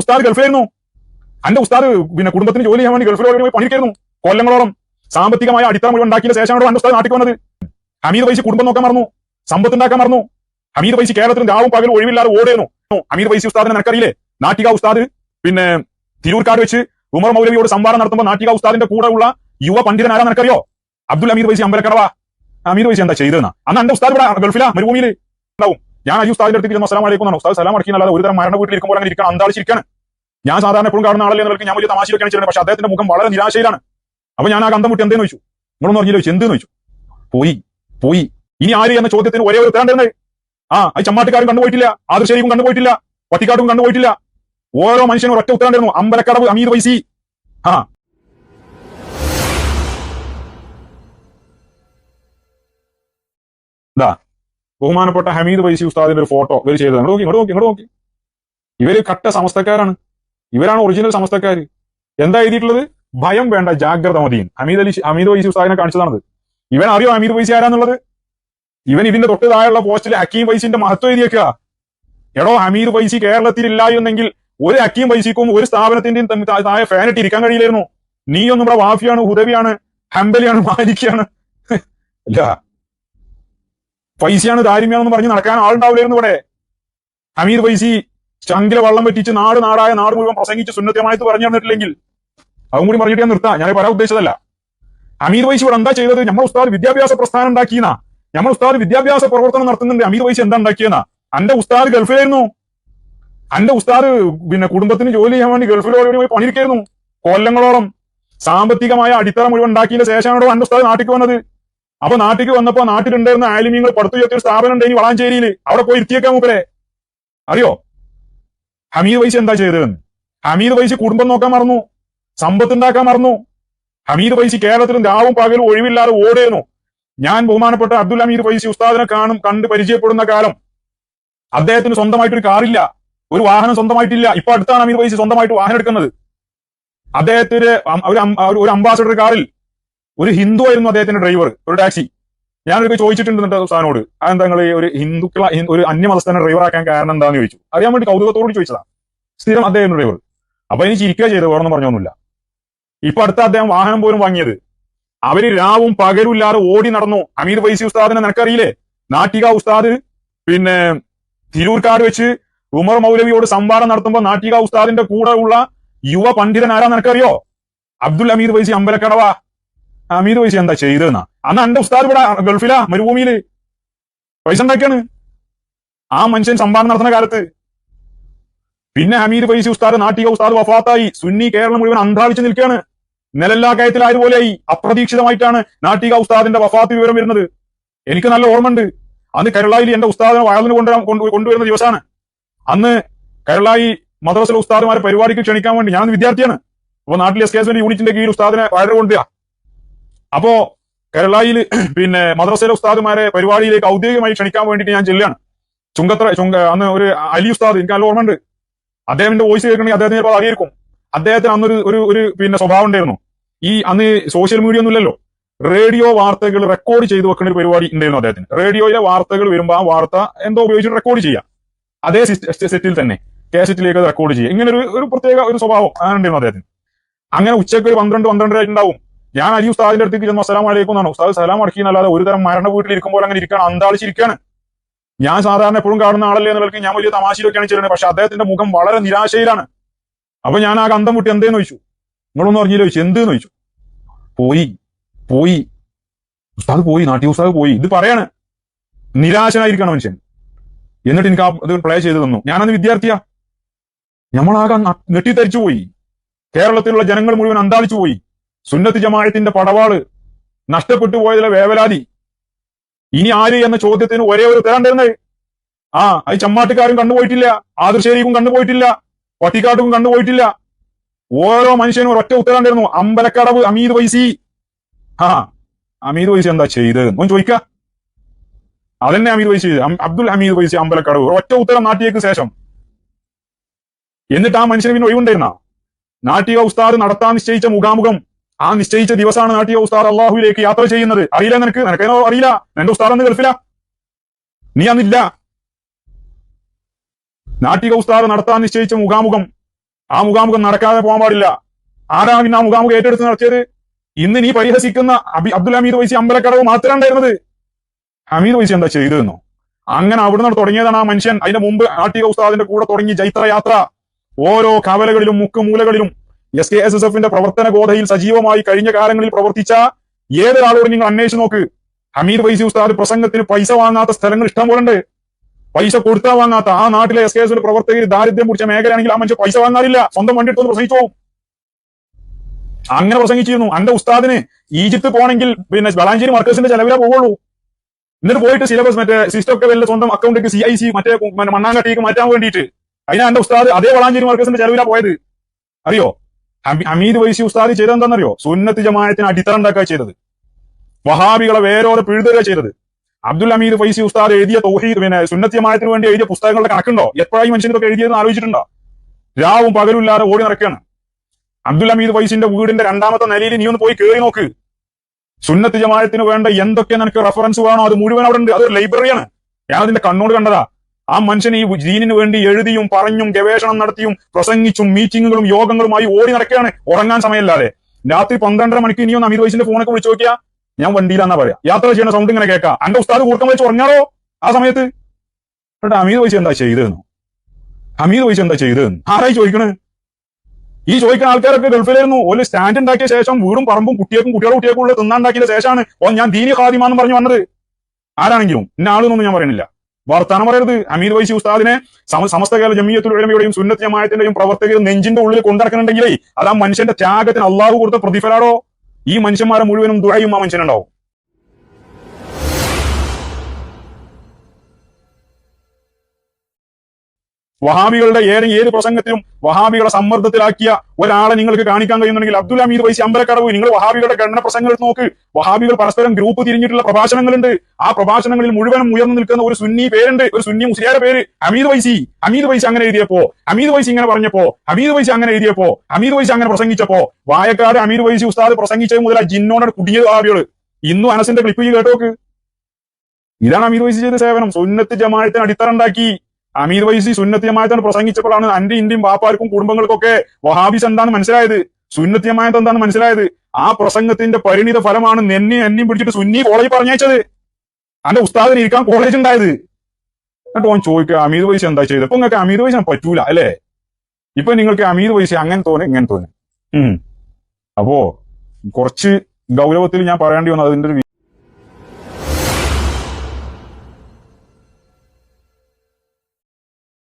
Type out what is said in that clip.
ഉസ്താദ് ഗൾഫിലായിരുന്നു അന്റെ ഉസ്താദ് പിന്നെ കുടുംബത്തിന് ജോലി ചെയ്യാൻ വേണ്ടി ഗൾഫിൽ പോയി പണിക്കായിരുന്നു കൊല്ലങ്ങളോളം സാമ്പത്തികമായ അടിത്തറ മുഴുവൻ ഉണ്ടാക്കിയ ശേഷമാണ് അന്റെ ഉസ്താദ് നാട്ടിൽ വന്നത്. ഹമീദ് പൈസ കുടുംബം നോക്കാൻ മറന്നു. സമ്പത്ത് ഉണ്ടാക്കാൻ മറന്നു. ഹമീദ് പൈസ കേരളത്തിൽ രാവും പകലും ഒഴിവില്ലാതെ ഓടുന്നു ഹമീദ് പൈസ ഉസ്താദിനെ നിനക്കറിയില്ലേ? നാട്ടിക ഉസ്താദ് പിന്നെ തിരൂർക്കാട് വെച്ച് ഉമർ മൗലവിയോട് സംവാദം നടത്തുമ്പോൾ നാട്ടിക ഉസ്താദിന്റെ കൂടെ ഉള്ള യുവ പണ്ഡിതൻ ആരാ നിനക്കറിയോ? അബ്ദുൽ അമീദ് പൈസ അമ്പലക്കടവ. അമീദ് പൈസ എന്താ ചെയ്തതെന്നാ? അന്ന് അന്റെ ഉസ്താദ് ഇവിടെ ഗൾഫിലാ മരുഭൂമിയിൽ ഉണ്ടാവും ഞാൻ അജി ഉസ്താദിന്റെ അടുത്ത് ചെന്ന് അസ്സലാം അലൈക്കും ഉസ്താദ് സലാം അടക്കിയല്ലാതെ ഒരു തരം മരണ വീട്ടിലിരിക്കുമ്പോൾ അങ്ങനെ ഇരിക്കണം അന്താളിച്ചിരിക്കാണ് ഞാൻ സാധാരണ എപ്പോഴും കാണുന്ന ആളല്ലേ എന്നവർക്ക് ഞാൻ വലിയ തമാശയൊക്കെയാണ് ചെയ്യുന്നത്. പക്ഷെ അദ്ദേഹത്തിന്റെ മുഖം വളരെ നിരാശയിലാണ്. അപ്പൊ ഞാൻ ആ ഗന്ധം മുട്ടി എന്തെന്ന് ചോദിച്ചു? നിങ്ങളൊന്നും അറിയില്ല ചോദിച്ചു? എന്തെന്ന് ചോദിച്ചു? പോയി പോയി. ഇനി ആര് എന്ന ചോദ്യത്തിന് ഒരേ ഒരു ഉത്തരം തരുന്നത്? ആ അത് ചമ്മാട്ടുകാരും കണ്ടുപോയിട്ടില്ല ആദർശരിക്കും കണ്ടുപോയിട്ടില്ല പട്ടിക്കാട്ടും കണ്ടുപോയിട്ടില്ല ഓരോ മനുഷ്യനും ഒറ്റ ഉത്തരം തരുന്നു. അമ്പലക്കടവ് അമീർ വൈസി. ആ. ഇതാ. ബഹുമാനപ്പെട്ട ഹമീദ് വൈസി ഉസ്താദിന്റെ ഒരു ഫോട്ടോ ഇവർ ചെയ്തത് ഇങ്ങോട്ട് നോക്കി ഇങ്ങോട്ട് നോക്കി ഇങ്ങോട്ട് നോക്കി. ഇവർ കട്ട സമസ്തക്കാരാണ്. ഇവരാണ് ഒറിജിനൽ സമസ്തക്കാർ എന്താ എഴുതിയിട്ടുള്ളത്? ഭയം വേണ്ട ജാഗ്രത മതിയും ഹമീദ് അലി ഹമീദ് വൈസി ഉസ്താദിനെ കാണിച്ചതാണത്. ഇവൻ അറിയോ ഹമീദ് വൈസി ആരാന്നുള്ളത്? ഇവൻ ഇതിന്റെ തൊട്ട് താഴെയുള്ള പോസ്റ്റിൽ ഹക്കീം വൈസിന്റെ മഹത്വം എഴുതിയേക്കുക എടോ ഹമീദ് വൈസി കേരളത്തിൽ ഇല്ലായിരുന്നെങ്കിൽ ഒരു ഹക്കീം വൈസിക്കും ഒരു സ്ഥാപനത്തിന്റെയും താഴെ ഫാനിട്ട് ഇരിക്കാൻ കഴിയില്ലായിരുന്നു. നീയൊന്നും ഇവിടെ വാഫിയാണ് ഹുദവിയാണ് ഹംബലിയാണ് മാലിക്കാണ് അല്ല പൈസയാണ് ദാരിമ്യാണെന്ന് പറഞ്ഞ് നടക്കാൻ ആളുണ്ടാവില്ലായിരുന്നു ഇവിടെ. ഹമീദ് പൈസി ചങ്കിലെ വള്ളം പറ്റിച്ച് നാട് നാടായ നാട് മുഴുവൻ പ്രസംഗിച്ച് സുന്നത്യമായിട്ട് പറഞ്ഞു തന്നിട്ടില്ലെങ്കിൽ അതും കൂടി പറഞ്ഞിട്ട് ഞാൻ നിർത്താം. ഞാൻ പറയാൻ ഉദ്ദേശിച്ചതല്ല. ഹമീദ് വൈസി ഇവിടെ എന്താ ചെയ്തത്? നമ്മൾ ഉസ്താദ് വിദ്യാഭ്യാസ പ്രസ്ഥാനം ഉണ്ടാക്കിയെന്നാ. നമ്മൾ ഉസ്താദ് വിദ്യാഭ്യാസ പ്രവർത്തനം നടത്തുന്നുണ്ട്. അമീർ വൈസി എന്താ ഉണ്ടാക്കിയെന്നാ? അന്റെ ഉസ്താദ് ഗൾഫിലായിരുന്നു. അന്റെ ഉസ്താദ് പിന്നെ കുടുംബത്തിന് ജോലി ചെയ്യാൻ വേണ്ടി ഗൾഫിൽ പോയി പണിയിരിക്കായിരുന്നു കൊല്ലങ്ങളോളം സാമ്പത്തികമായ അടിത്തറ മുഴുവൻ ഉണ്ടാക്കിയതിന് ശേഷമാണോ അന്റെ ഉസ്താദ് നാട്ടിൽ വന്നത്. അപ്പൊ നാട്ടിക്ക് വന്നപ്പോ നാട്ടിലുണ്ടായിരുന്ന ആലിമ്യങ്ങൾ പടുത്തുയർത്തിയ ഒരു സ്ഥാപനം ഉണ്ട് ഇനി വളാഞ്ചേരിയിൽ അവിടെ പോയി ഇരുത്തിയേക്കാൻ മൂപ്പരെ. അറിയോ? ഹമീദ് വൈസി എന്താ ചെയ്തതെന്ന്? ഹമീദ് വൈസി കുടുംബം നോക്കാൻ മറന്നു. സമ്പത്ത് ഉണ്ടാക്കാൻ മറന്നു. ഹമീദ് വൈസി കേരളത്തിലും രാവും പകലും ഒഴിവില്ലാതെ ഓടുന്നു ഞാൻ ബഹുമാനപ്പെട്ട അബ്ദുൽ ഹമീദ് വൈസി ഉസ്താദിനെ കാണും കണ്ട് പരിചയപ്പെടുന്ന കാലം. അദ്ദേഹത്തിന് സ്വന്തമായിട്ടൊരു കാറില്ല. ഒരു വാഹനം സ്വന്തമായിട്ടില്ല. ഇപ്പൊ അടുത്താണ് ഹമീദ് വൈസി സ്വന്തമായിട്ട് വാഹനം എടുക്കുന്നത്. അദ്ദേഹത്തിന് ഒരു ഒരു അംബാസഡർ കാറിൽ ഒരു ഹിന്ദു ആയിരുന്നു അദ്ദേഹത്തിന്റെ ഡ്രൈവർ ഒരു ടാക്സി ഞാനൊരു ചോദിച്ചിട്ടുണ്ട് സാധനോട് ഉസ്താദിനോട് അതെന്താ നിങ്ങൾ ഒരു ഹിന്ദുക്കള ഒരു അന്യമതസ്ഥനെ ഡ്രൈവർ ആക്കാൻ കാരണം എന്താന്ന് ചോദിച്ചു. അറിയാൻ വേണ്ടി കൗതുകത്തോട് ചോദിച്ചതാ. സ്ഥിരം അദ്ദേഹം ഡ്രൈവർ അപ്പൊ എനിക്ക് ചിരിക്കുക ചെയ്ത് വേണമെന്ന് പറഞ്ഞൊന്നുമില്ല. ഇപ്പൊ അടുത്ത അദ്ദേഹം വാഹനം പോലും വാങ്ങിയത്. അവർ രാവും പകലും ഇല്ലാതെ ഓടി നടന്നു. അമീർ വൈസി ഉസ്താദിനെ നിനക്കറിയില്ലേ? നാട്ടിക ഉസ്താദ് പിന്നെ തിരൂർക്കാട് വെച്ച് ഉമർ മൗലവിയോട് സംവാദം നടത്തുമ്പോൾ നാട്ടിക ഉസ്താദിന്റെ കൂടെ ഉള്ള യുവ പണ്ഡിതൻ ആരാ നിനക്കറിയോ? അബ്ദുൽ അമീർ വൈസി അമ്പലക്കടവ. അമീർ പൈസ എന്താ ചെയ്തതെന്നാ? അന്ന് എന്റെ ഉസ്താദ് ഇവിടെ ഗൾഫിലാ മരുഭൂമിയിൽ. പൈസ ഉണ്ടാക്കിയാണ്. ആ മനുഷ്യൻ സംഭാവന നടത്തുന്ന കാലത്ത്. പിന്നെ ഹമീദ് ഫൈസി ഉസ്താദ് നാട്ടിക ഉസ്താദ് വഫാത്തായി. സുന്നി കേരളം മുഴുവൻ അന്താളിച്ച് നിൽക്കുകയാണ്. നിലല്ലാ കയത്തിലായതുപോലെയായി അപ്രതീക്ഷിതമായിട്ടാണ് നാട്ടിക ഉസ്താദിന്റെ വഫാത്ത് വിവരം വരുന്നത്. എനിക്ക് നല്ല ഓർമ്മയുണ്ട്. അന്ന് കേരളയിൽ എന്റെ ഉസ്താദിനെ വയലിന് കൊണ്ടുവരാൻ കൊണ്ടു- കൊണ്ടുവരുന്ന ദിവസമാണ്. അന്ന് കേരളായി മദ്രസിലെ ഉസ്താദുമാരെ പരിപാടിക്ക് ക്ഷണിക്കാൻ വേണ്ടി ഞാൻ വിദ്യാർത്ഥിയാണ്. അപ്പൊ നാട്ടിലെ എസ് കെ എസ് യൂണിറ്റിന്റെ കീഴിൽ ഉസ്താദിനെ വാഴ കൊണ്ടുവരിക. അപ്പോ കേരളയിൽ പിന്നെ മദ്രസയിലെ ഉസ്താദുമാരെ പരിപാടിയിലേക്ക് ഔദ്യോഗികമായി ക്ഷണിക്കാൻ വേണ്ടിയിട്ട് ഞാൻ ചെല്ലുകയാണ്. ചുങ്കത്ര ചുങ്ക അന്ന് ഒരു അലി ഉസ്താദ് എനിക്ക് നല്ല ഓർമ്മയുണ്ട്. അദ്ദേഹത്തിന്റെ വോയിസ് കേൾക്കണമെങ്കിൽ അദ്ദേഹത്തിന് ചിലപ്പോൾ അറിയിരിക്കും അദ്ദേഹത്തിന് അന്നൊരു ഒരു ഒരു പിന്നെ സ്വഭാവം ഉണ്ടായിരുന്നു. ഈ അന്ന് സോഷ്യൽ മീഡിയ ഒന്നും ഇല്ലല്ലോ. റേഡിയോ വാർത്തകൾ റെക്കോർഡ് ചെയ്ത് വെക്കുന്ന ഒരു പരിപാടി ഉണ്ടായിരുന്നു അദ്ദേഹത്തിന്. റേഡിയോയിലെ വാർത്തകൾ വരുമ്പോൾ ആ വാർത്ത എന്തോ ഉപയോഗിച്ച് റെക്കോർഡ് ചെയ്യാം. അതേ സെറ്റിൽ തന്നെ കാസറ്റിലേക്ക് സെറ്റിലേക്ക് റെക്കോർഡ് ചെയ്യുക ഇങ്ങനെ ഒരു ഒരു പ്രത്യേക ഒരു സ്വഭാവം അങ്ങനെ ഉണ്ടായിരുന്നു അദ്ദേഹത്തിന്. അങ്ങനെ ഉച്ചയ്ക്ക് ഒരു പന്ത്രണ്ട് പന്ത്രണ്ടര ഉണ്ടാവും ഞാൻ അലി ഉസ്താദിന്റെ അടുത്തേക്ക് ചെന്നു അസ്സലാം വലൈക്കും എന്നാണ് ഉസ്താദ് സലാം അടക്കിയെന്നല്ലാതെ ഒരു തരം മരണ വീട്ടിൽ ഇരിക്കുമ്പോൾ അങ്ങനെ ഇരിക്കുകയാണ് അന്താളിച്ചിരിക്കുകയാണ്. ഞാൻ സാധാരണ എപ്പോഴും കാണുന്ന ആളല്ലേ എന്നുള്ളത് ഞാൻ വലിയ തമാശയിലൊക്കെയാണ് ചെയ്യുന്നത് പക്ഷെ അദ്ദേഹത്തിന്റെ മുഖം വളരെ നിരാശയിലാണ്. അപ്പൊ ഞാൻ ആ കന്തം മുട്ടി എന്തേന്ന് ചോദിച്ചു? നിങ്ങളൊന്നും അറിഞ്ഞില്ല ചോദിച്ചു. എന്തെന്ന്? ചോദിച്ചു. പോയി പോയി. ഉസ്താദ് പോയി നാട്ടി ഉസ്താദ് പോയി. ഇത് പറയാണ്. നിരാശനായിരിക്കണം മനുഷ്യൻ. എന്നിട്ട് എനിക്ക് ആ ഇത് പ്ലേ ചെയ്ത് തന്നു. ഞാനന്ന് വിദ്യാർത്ഥിയാ. നമ്മളാകെ നെട്ടിത്തരിച്ചു പോയി കേരളത്തിലുള്ള ജനങ്ങൾ മുഴുവൻ അന്താളിച്ചു പോയി സുന്നത്ത് ജമായത്തിന്റെ പടവാൾ നഷ്ടപ്പെട്ടു പോയതിലെ വേവലാതി. ഇനി ആര് എന്ന ചോദ്യത്തിന് ഒരേ ഒരു ഉത്തരം തരുന്നത്? ആ അത് ചമ്മാട്ടുകാരും കണ്ടുപോയിട്ടില്ല ആദർശേരിക്കും കണ്ടുപോയിട്ടില്ല പട്ടിക്കാട്ടും കണ്ടുപോയിട്ടില്ല ഓരോ മനുഷ്യനും ഒരൊറ്റ ഉത്തരം തരുന്നു അമ്പലക്കടവ് അമീദ് വൈസി. ആ അമീദ് വൈസി എന്താ ചെയ്തത്? ഒന്ന് ചോദിക്ക. അതന്നെ അമീദ് വൈസി. അബ്ദുൽ ഹമീദ് വൈസി അമ്പലക്കടവ്. ഒറ്റ ഉത്തരം നാട്ടിയേക്ക് ശേഷം. എന്നിട്ട് ആ മനുഷ്യന് പിന്നെ ഒഴിവുണ്ടായിരുന്ന? നാട്ടിക ഉസ്താദ് നടത്താൻ നിശ്ചയിച്ച മുഖാമുഖം ആ നിശ്ചയിച്ച ദിവസമാണ് നാട്ടിയ ഉസ്താദ് അള്ളാഹുവിലേക്ക് യാത്ര ചെയ്യുന്നത്. അറിയില്ല നിനക്ക്? നിനക്കേനോ അറിയില്ല. നിന്റെ ഉസ്താദ് അന്ന് ഗൾഫില. നീ അന്നില്ല. നാട്ടിക ഉസ്താദ് നടത്താൻ നിശ്ചയിച്ച മുഖാമുഖം ആ മുഖാമുഖം നടക്കാതെ പോകാൻ പാടില്ല. ആരാ പിന്നെ ആ മുഖാമുഖം ഏറ്റെടുത്ത് നടത്തിയത്? ഇന്ന് നീ പരിഹസിക്കുന്ന അബി അബ്ദുൽ ഹമീദ് വൈസി അമ്പലക്കടവ് മാത്രമേ ഉണ്ടായിരുന്നത്. ഹമീദ് വൈസി എന്താ ചെയ്തതെന്നോ അങ്ങനെ അവിടുന്ന് തുടങ്ങിയതാണ് ആ മനുഷ്യൻ. അതിന്റെ മുമ്പ് നാട്ടിക ഉസ്താദിന്റെ കൂടെ തുടങ്ങി ജൈത്ര യാത്ര ഓരോ കവലകളിലും മുക്കുമൂലകളിലും എസ് കെ എസ് എസ് എഫിന്റെ പ്രവർത്തന ഗോധയിൽ സജീവമായി കഴിഞ്ഞ കാലങ്ങളിൽ പ്രവർത്തിച്ച ഏതൊരാളോട് നിങ്ങൾ അന്വേഷിച്ച് നോക്ക്. ഹമീദ് വൈസി ഉസ്താദ് പ്രസംഗത്തിന് പൈസ വാങ്ങാത്ത സ്ഥലങ്ങൾ ഇഷ്ടം പോലെ ഉണ്ട് പൈസ കൊടുത്താ വാങ്ങാത്ത ആ നാട്ടിലെ എസ് കെ എസ് പ്രവർത്തകർ ദാരിദ്ര്യം പിടിച്ച മേഖലയാണെങ്കിൽ ആ മനുഷ്യൻ പൈസ വാങ്ങാറില്ല. സ്വന്തം വണ്ടി എടുത്തൊന്ന് പ്രസംഗിച്ചു അങ്ങനെ പ്രസംഗിച്ചിരുന്നു. അന്റെ ഉസ്താദിന് ഈജിപ്ത് പോണെങ്കിൽ പിന്നെ വളാഞ്ചേരി മർക്കസിന്റെ ചെലവിലേ പോകുള്ളൂ എന്നിട്ട് പോയിട്ട് സിലബസ് മറ്റേ സിസ്റ്റം ഒക്കെ വല്ല സ്വന്തം അക്കൗണ്ടിലേക്ക് സി ഐ സി മറ്റേ മണ്ണാങ്കട്ടിക്ക് മാറ്റാൻ വേണ്ടിയിട്ട്. അതിനാ എന്റെ ഉസ്താദ് അതേ വളാഞ്ചേരി മാർക്കസിന്റെ ചെലവിലാ പോയത്. അറിയോ? ഹമീദ് വൈസി ഉസ്താദി ചെയ്തത് എന്താണെന്നറിയോ സുന്നത്ത് ജമായത്തിന് അടിത്തറ ഉണ്ടാക്കുക ചെയ്തത്. വഹാബികളെ വേരോടെ പിഴുതുക ചെയ്തത്. അബ്ദുൽ ഹമീദ് ഫൈസി ഉസ്താദ് എഴുതിയ തൗഹീദ് പിന്നെ സുന്നത്ത് ജമായത്തിന് വേണ്ടി എഴുതിയ പുസ്തകങ്ങളുടെ കണക്കുണ്ടോ? എപ്പോഴായി മനുഷ്യനൊക്കെ എഴുതിയെന്ന് ആലോചിച്ചിട്ടുണ്ടോ? രാവും പകലും ഇല്ലാതെ ഓടി നടക്കുകയാണ്. അബ്ദുൽ ഹമീദ് ഫൈസിന്റെ വീടിന്റെ രണ്ടാമത്തെ നിലയിൽ നീ ഒന്ന് പോയി കയറി നോക്ക്. സുന്നത്ത് ജമായത്തിന് വേണ്ട എന്തൊക്കെ നിനക്ക് റെഫറൻസ് വേണോ? അത് മുഴുവൻ അവിടെ ഉണ്ട് അതൊരു ലൈബ്രറിയാണ് ഞാൻ അതിന്റെ കണ്ണോട് കണ്ടതാ. ആ മനുഷ്യൻ ഈ ദീനിന് വേണ്ടി എഴുതിയും പറഞ്ഞും ഗവേഷണം നടത്തിയും പ്രസംഗിച്ചും മീറ്റിങ്ങുകളും യോഗങ്ങളുമായി ഓടി നടക്കുകയാണ്. ഉറങ്ങാൻ സമയമില്ലാതെ. രാത്രി പന്ത്രണ്ടര മണിക്ക് ഇനിയും അമീർ വൈസിന്റെ ഫോണൊക്കെ വിളിച്ചു നോക്കിയാ? ഞാൻ വണ്ടിയിലാന്നാ പറയാ. യാത്ര ചെയ്യുന്ന സൗണ്ട് ഇങ്ങനെ കേൾക്കാം. അന്റെ ഉസ്താദ് കൂർക്കം വെച്ച് ഉറങ്ങാറോ ആ സമയത്ത്? എന്നിട്ട് അമീർ വൈസ് എന്താ ചെയ്തതെന്നു? അമീത് വൈസ് എന്താ ചെയ്തതെന്ന്? ആരായി ചോദിക്കണേ? ഈ ചോദിക്കുന്ന ആൾക്കാരൊക്കെ ഗൾഫിലായിരുന്നു. ഒരു സ്റ്റാൻഡ് ഉണ്ടാക്കിയ ശേഷം വീടും പറമ്പും കുട്ടിയേക്കും കുട്ടികളുടെ കുട്ടിയേക്കും ഉള്ള തിന്നാണ്ടാക്കിയ ശേഷമാണ് ഓ ഞാൻ ദീനി ഖാദിമാന്ന് പറഞ്ഞു വന്നത്. ആരാണെങ്കിലും? ഇന്ന ആളെന്നൊന്നും ഞാൻ പറയുന്നില്ല വർത്താനം പറയരുത്. അമീർ വൈസി ഉസ്താദിനെ സമസ്ത കേരള ജമിയത്തുൽ ഉലമയുടെയും പ്രവർത്തകർ നെഞ്ചിന്റെ ഉള്ളിൽ കൊണ്ടിറക്കുന്നുണ്ടെങ്കിലേ അത് ആ മനുഷ്യന്റെ ത്യാഗത്തിന് അള്ളാഹു കൊടുത്ത പ്രതിഫലാടോ? ഈ മനുഷ്യന്മാരെ മുഴുവനും ദുഴയും ആ മനുഷ്യനുണ്ടാവും. വഹാബികളുടെ ഏറെ ഏത് പ്രസംഗത്തിലും വഹാബികളെ സമ്മർദ്ദത്തിലാക്കിയ ഒരാളെ നിങ്ങൾക്ക് കാണിക്കാൻ കഴിയുന്നുണ്ടെങ്കിൽ അബ്ദുൽ ഹമീദ് വൈസി അമ്പലക്കടവ് നിങ്ങൾ വഹാബികളുടെ ഗണന പ്രസംഗങ്ങൾ നോക്ക്. വഹാബികൾ പരസ്പരം ഗ്രൂപ്പ് തിരിഞ്ഞിട്ടുള്ള പ്രഭാഷണങ്ങളുണ്ട്. ആ പ്രഭാഷണങ്ങളിൽ മുഴുവനും ഉയർന്നു നിൽക്കുന്ന ഒരു സുന്നി പേരുണ്ട്. ഒരു സുന്നി മുസ്ലിയാരുടെ പേര് ഹമീദ് വൈസി. ഹമീദ് വൈസി അങ്ങനെ എഴുതിയപ്പോ ഹമീദ് വൈസി ഇങ്ങനെ പറഞ്ഞപ്പോ ഹമീദ് വൈസി അങ്ങനെ എഴുതിയപ്പോ ഹമീദ് വൈസി അങ്ങനെ പ്രസംഗിച്ചപ്പോ വായക്കാട് ഹമീദ് വൈസി ഉസ്താദ് പ്രസംഗിച്ചത് മുതൽ ആ ജിന്നോടെ കുടിയത് വഹാബികൾ. ഇന്നും അനസിന്റെ ക്ലിപ്പ് കേട്ടോക്ക്. ഇതാണ് അമീർ വൈസി ചെയ്ത സേവനം. സുന്നത്ത് ജമായത്തിന് അടിത്തറ ഉണ്ടാക്കി. അമീർ വൈസി സുന്നത്യമായത്താണ് പ്രസംഗിച്ചപ്പോഴാണ് അന്റെ ഇന്ത്യയും വാപ്പാർക്കും കുടുംബങ്ങൾക്കൊക്കെ വഹാബിസ് എന്താണ് മനസ്സിലായത്. സുന്നത്യമായത് എന്താണ് മനസ്സിലായത്? ആ പ്രസംഗത്തിന്റെ പരിണിത ഫലമാണ് നെന്നെ എന്നെയും പിടിച്ചിട്ട് സുന്നി കോളേജ് പറഞ്ഞയച്ചത്. അന്റെ ഉസ്താദിന് ഇരിക്കാൻ കോളേജ് ഉണ്ടായത്. എന്നിട്ട് ഓൻ ചോദിക്കുക അമീർ വൈസ് എന്താ ചെയ്തത്? അപ്പൊ നിങ്ങൾക്ക് അമീർ വൈസ് പറ്റൂല അല്ലേ? ഇപ്പൊ നിങ്ങൾക്ക് അമീർ വൈസി അങ്ങനെ തോന്നി ഇങ്ങനെ തോന്നി. അപ്പോ കുറച്ച് ഗൗരവത്തിൽ ഞാൻ പറയേണ്ടി വന്നു അതിന്റെ ഒരു